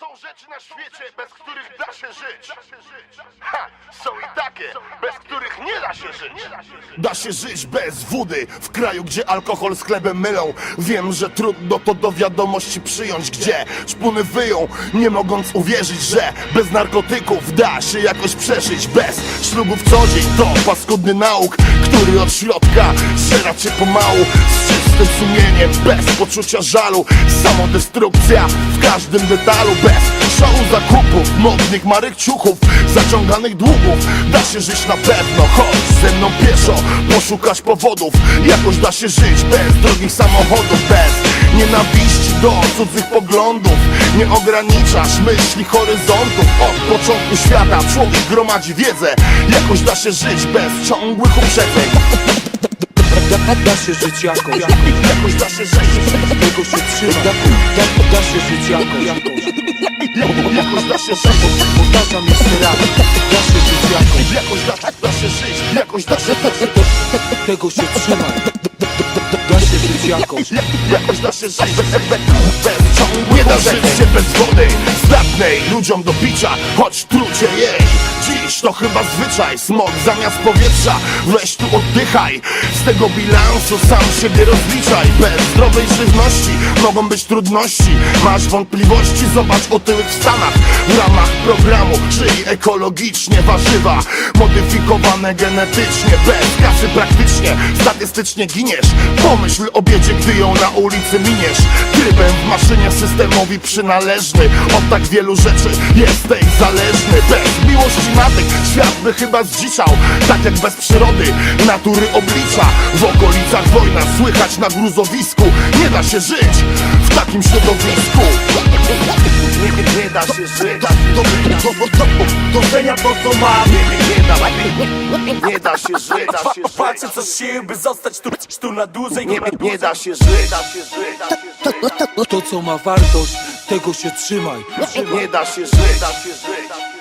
Są rzeczy na świecie, bez których da się żyć. Ha! Są i takie, bez których nie da się żyć. Da się żyć bez wody, w kraju, gdzie alkohol z chlebem mylą. Wiem, że trudno to do wiadomości przyjąć, gdzie szpuny wyją, nie mogąc uwierzyć, że bez narkotyków da się jakoś przeżyć. Bez ślubów co dzień to paskudny nauk, który od środka zżera cię pomału. Z czystym sumieniem, bez poczucia żalu, samodestrukcja w każdym detalu. Bez szału zakupów, modnych marek ciuchów, zaciąganych długów. Da się żyć na pewno, chodź ze mną pieszo, poszukasz powodów. Jakoś da się żyć bez drogich samochodów, bez nienawiści do cudzych poglądów. Nie ograniczasz myśli horyzontów. Od początku świata człowiek gromadzi wiedzę. Jakoś da się żyć bez ciągłych uprzedzeń. Da, da się żyć jakoś, Jakoś da się żyć, tego się trzyma. Da, da, da się żyć jakoś, jakoś da się żyć. Powtarzam jeszcze raz. Da się żyć jakoś, Jakoś da, da się żyć, jakoś da się, tego się Da, da się żyć jakoś. Jakoś da się żyć. Da żyć się bez wody zdatnej ludziom do picia, choć trucie jej. Dziś to chyba zwyczaj, smog zamiast powietrza Weź tu oddychaj, z tego bilansu sam siebie rozliczaj. Bez zdrowej żywności mogą być trudności. Masz wątpliwości, zobacz otyłych w Stanach. W ramach programu żyj ekologicznie warzywa Modyfikowane genetycznie, bez kasy praktycznie Statystycznie giniesz. Pomyśl o biedzie, gdy ją na ulicy miniesz. Trybem w maszynie systemowi przynależny Od tak wielu rzeczy. Jesteś zależny Bez miłości matek. Świat by chyba zdziczał Tak jak bez przyrody. Natury oblicza W okolicach wojna słychać na gruzowisku. Nie da się żyć w takim środowisku. Nie, nie da się żyć. Do, do, do, do, do dożenia to co mam Nie, nie, nie da, nie da się żyć. Da się. Patrzę co sił, by zostać tu, tu na dłużej. Nie, nie da się żyć. Da się żyć da się żyć To co ma wartość, tego się trzymaj. Nie da się żyć. Da się żyć